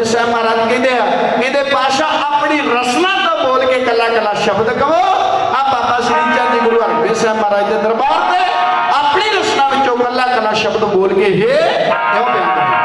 ਹਰਗੋਬਿੰਦ ਸਾਹਿਬ ਮਹਾਰਾਜ ਕਹਿੰਦੇ ਆ ਇਹਦੇ ਪਾਸ਼ਾ ਆਪਣੀ ਰਸਨਾ ਤੋਂ ਬੋਲ ਕੇ ਕੱਲਾ ਕੱਲਾ ਸ਼ਬਦ ਕਹੋ। ਆ ਬਾਬਾ ਸ੍ਰੀ ਚੰਦ ਜੀ ਗੁਰੂ ਹਰਗੋਬਿੰਦ ਸਾਹਿਬ ਮਹਾਰਾਜ ਦੇ ਦਰਬਾਰ ਤੇ ਆਪਣੀ ਰਸਨਾ ਵਿੱਚੋਂ ਕੱਲਾ ਕੱਲਾ ਸ਼ਬਦ ਬੋਲ ਕੇ ਹੀ ਇਹੋ ਬੇਨਤੀ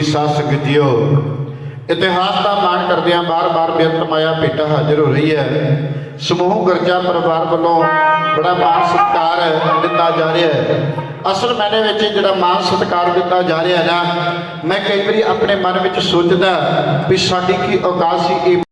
ਰੂਪ ਸਾਧ ਸੰਗਤ ਜੀਓ ਇਤਿਹਾਸ ਦਾ ਮਾਣ ਕਰਦਿਆਂ ਬਾਰ-ਬਾਰ ਬੇਅੰਤ ਮਾਇਆ ਭੇਟਾ ਹਾਜ਼ਰ ਹੋ ਰਹੀ ਹੈ। ਸਮੂਹ ਗਰਜਾ ਪਰਿਵਾਰ ਵੱਲੋਂ ਬੜਾ ਮਾਣ ਸਤਿਕਾਰ ਦਿੱਤਾ ਜਾ ਰਿਹਾ ਹੈ। ਅਸਲ ਮੈਨੇ ਵਿੱਚ ਜਿਹੜਾ ਮਾਣ ਸਤਿਕਾਰ ਦਿੱਤਾ ਜਾ ਰਿਹਾ ਨਾ, ਮੈਂ ਕਈ ਵਾਰੀ ਆਪਣੇ ਮਨ ਵਿੱਚ ਸੋਚਦਾ ਵੀ ਸਾਡੀ ਕੀ ਔਕਾਤ ਸੀ, ਇਹ